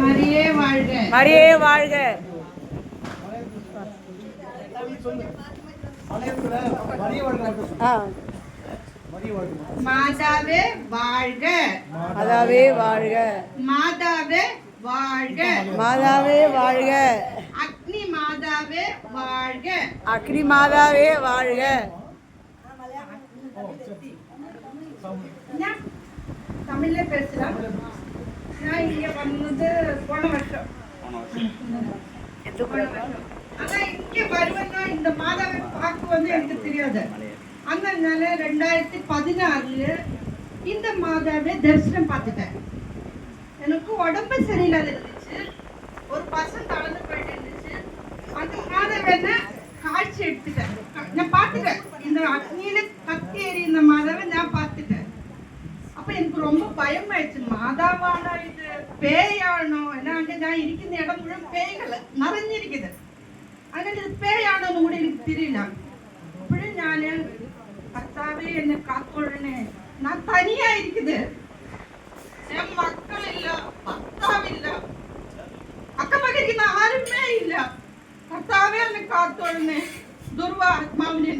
மரியே வாழ்க. மாதாவே வாழ்க. மாதாவே வாழ்க. மாதாவே வாழ்க. மாதாவே வாழ்க. அக்னி மாதாவே வாழ்க. அக்னி மாதாவே வாழ்க? தமிழ்ல பேசலாம் நான் இங்க வந்தது போன வருஷம். போன வருஷம். ஆனா இங்க வருவேன்னா இந்த மாதாவை பார்க்க வந்து எனக்கு தெரியாது. அதனால ரெண்டாயிரத்தி பதினாறுல இந்த மாதாவை தரிசனம் பார்த்துட்டேன். எனக்கு உடம்பு சரியில்லாத இருந்துச்சு ஒரு பசங்க கலந்து போயிட்டு இருந்துச்சு அந்த மாதவனை காட்சி எடுத்துட்டேன் நான் பார்த்துட்டேன் இந்த அக்னியில கத்தி எறிந்த மாதவை நான் பார்த்துட்டேன் அப்ப எனக்கு ரொம்ப பயமாயிடுச்சு. மாதாவானா இது பேயானோ? ஏன்னா அங்க நான் இருக்கிற இடம் முழு பேய்கள் நிறைஞ்சிருக்குது அதனால இது பேயானோன்னு கூட எனக்கு தெரியல. அப்படி நான் கர்த்தாவே என்னை காத்தோழனே நான் தனியா இருக்குது. என் மக்கள் இல்ல பர்த்தாവ് இல்ல. அக்கம் பக்கத்துல யாருமே இல்ல. கர்த்தாவே என்னை காத்தோழனே துர்வா ஆத்மாவினை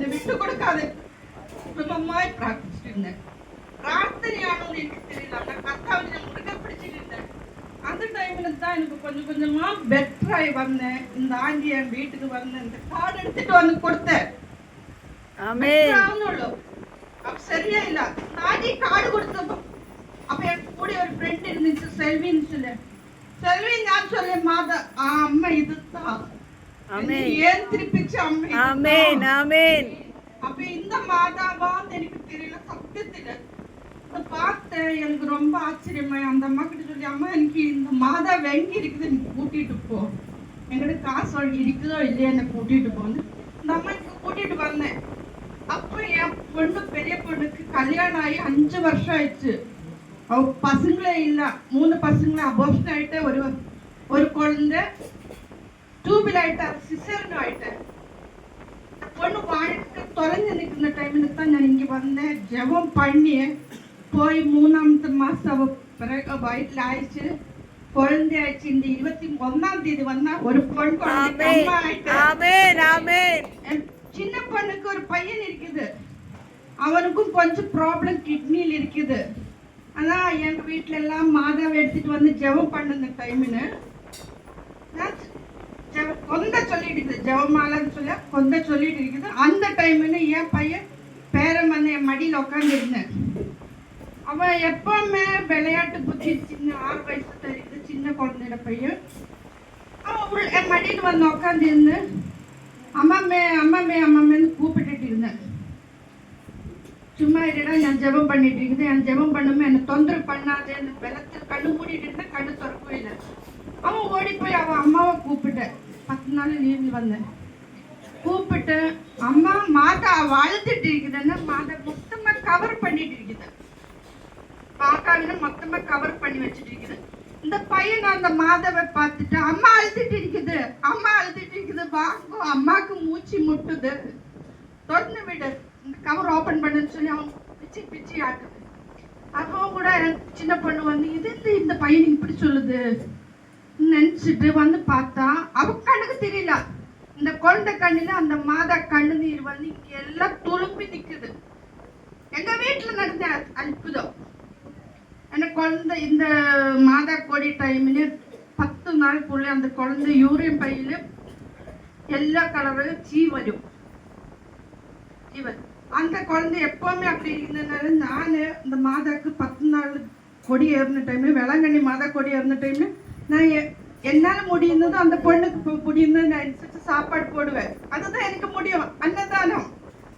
என்னை விட்டு கொடுக்காது குடும்பமாய் பிரார்த்திச்சுட்டு இருந்தேன் பிரார்த்தனையானு எனக்கு தெரியல நான் கர்த்தாவை நான் முருக பிடிச்சிட்டு இருந்தேன் அந்த டைம்ல தான் எனக்கு கொஞ்சம் கொஞ்சமா பெட்டர் ஆகி வந்தேன் இந்த ஆண்டி என் வீட்டுக்கு வந்தேன் இந்த கார்டு எடுத்துட்டு வந்து கொடுத்தேன் ஆமென் ஆவணுள்ளு. அப்ப சரியா இல்ல நாடி கார்டு கொடுத்தப்போ அப்ப என் கூட ஒரு ஃப்ரெண்ட் இருந்துச்சு செல்வின்னு சொல்லு செல்வி நான் சொல்ல மாதா ஆ, அம்மா இதுதான் ஆமென். ஏன் திருப்பிச்சு அம்மா இதுதான். ஆமென் ஆமென் அப்ப இந்த மாதாவான்னு எனக்கு தெரியல சத்தியத்துல அதை பார்த்தேன் எனக்கு ரொம்ப ஆச்சரியமா. அந்த அம்மா கிட்ட சொல்லி அம்மா எனக்கு இந்த மாதா வெங்கி இருக்குது எனக்கு கூட்டிட்டு போ. என்கிட்ட காசு வாங்கி இருக்குதோ இல்லையா என்னை கூட்டிட்டு போன்னு இந்த அம்மா எனக்கு கூட்டிட்டு வந்தேன். அப்ப என் பொண்ணு பெரிய பொண்ணுக்கு கல்யாணம் ஆகி அஞ்சு வருஷம் ஆயிடுச்சு. அவ பசங்களே இல்ல. மூணு பசங்களே அபோஷன் ஆயிட்டு ஒரு ஒரு குழந்தை டியூபில் ஆயிட்டா சிசர்னு ஆயிட்டேன். பொண்ணு வாழ்க்கை தொலைஞ்சு நிற்கிற டைமில் தான் நான் இங்கே வந்தேன். ஜெபம் பண்ணி போய் மூணாமத்து மாதம் பிறகு வயிற்றில் ஆயிடுச்சு குழந்தை ஆயிடுச்சு இந்த இருபத்தி ஒன்னாம் தேதி வந்தா ஒரு என் சின்ன பொண்ணுக்கு ஒரு பையன் இருக்குது. அவனுக்கும் கொஞ்சம் ப்ராப்ளம் கிட்னியில் இருக்குது. ஆனா எங்க வீட்ல எல்லாம் மாதாவை எடுத்துட்டு வந்து ஜெபம் பண்ணுன டைம்னு கொந்த சொல்லிட்டு இருக்குது. ஜெபமாலன்னு சொல்ல கொந்த சொல்லிட்டு இருக்குது. அந்த டைம்னு என் பையன் பேரன் வந்து என் மடியில் உட்காந்துருந்தேன் அவன் எப்பவுமே விளையாட்டு புத்தி சின்ன ஆறு வயசு தெரியுது சின்ன குழந்தையோட பையன் அவன் என் மடியில் வந்து உட்காந்து இருந்து அம்மாமே அம்மாமே அம்மாமேன்னு கூப்பிட்டுட்டு இருந்தேன் சும்மா இருடா நான் ஜெபம் பண்ணிட்டு இருக்குது. என் ஜெபம் பண்ணுமே என்னை தொந்தரவு பண்ணாதே இந்த வெள்ளத்தில் கண்ணு மூடிட்டு இருந்தேன் கண்ணு திறக்கவே இல்லை. அவன் ஓடி போய் அவன் அம்மாவை கூப்பிட்டேன் பத்து நாள் லீவில் வந்தேன். கூப்பிட்டு அம்மா மாதா வாழ்த்துட்டு அழுதுட்டு இருக்குதுன்னு மாதா மொத்தமா கவர் பண்ணிட்டு இருக்குது பாக்காவில மொத்தமா கவர் பண்ணி வச்சுட்டு இருக்குது இந்த பையன் அந்த மாதவை பார்த்துட்டு அம்மா அழுதுட்டு இருக்குது அம்மா அழுதுட்டு இருக்குது வாங்கும் அம்மாக்கு மூச்சு முட்டுது. திறந்து விடு. இந்த கவர் ஓபன் பண்ணுன்னு சொல்லி அவன் பிச்சு பிச்சு ஆட்டுது. அப்போ கூட சின்ன பொண்ணு வந்து இது இந்த இந்த பையன் இப்படி சொல்லுது? நினைச்சிட்டு வந்து பார்த்தா அவ கண்ணுக்கு தெரியல. இந்த குழந்தை கண்ணுல அந்த மாதா கண்ணு நீர் வந்து இங்கே எல்லாம் துளும்பி நிக்குது. எங்க வீட்டுல நடந்த அற்புதம். எனக்கு குழந்தை இந்த மாதா கோடி டைம்ல பத்து நாளுக்குள்ள அந்த குழந்தை யூரியன் பையில எல்லா கலரும் சீ வரும். அந்த குழந்தை எப்பவுமே அப்படி இருந்ததுனால நான் இந்த மாதாக்கு பத்து நாள் கொடி ஏறின டைம்ல வேளாங்கண்ணி மாதா கொடி ஏறின டைம்ல நான் என்னால் என்னால முடியுந்ததோ அந்த பொண்ணுக்கு இப்போ முடியுந்தது நான் அனுசரிச்சு சாப்பாடு போடுவேன். அதுதான் எனக்கு முடியும். அன்னதானம்.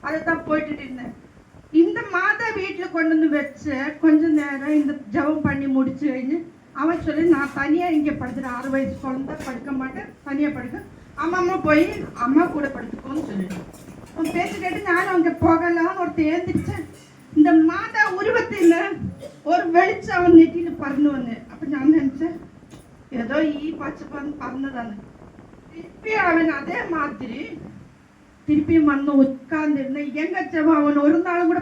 அதை தான் போயிட்டு இருந்தேன் இந்த மாதா வீட்டுல கொண்டு வந்து வச்ச கொஞ்ச நேரம் இந்த ஜெபம் பண்ணி முடிச்சு കഴിഞ്ഞ് அவன் சொல்லி நான் தனியா இங்க படுத்துறேன் ஆறு வயசு குழந்தை படுக்க மாட்டேன் தனியா படுக்க அம்மா அம்மா போய் அம்மா கூட படுத்துக்கோன்னு சொல்லிட்டேன் அவன் பேச்சு கேட்டு நானும் அங்க போகலாம்னு ஒருத்தர் ஏந்திரிச்சேன் இந்த மாதா உருவத்தில் ஒரு வெளிச்சம் அவன் நெட்டியில பறந்து வந்தேன் அப்ப நான் நினைச்சேன் ஏதோ ஈ பச்சை பறந்து பறந்ததானே திருப்பி அவன் அதே மாதிரி திருப்பியும் வந்து உட்கார்ந்து இருந்தேன் எங்க செவன் அவன் ஒரு நாள் கூட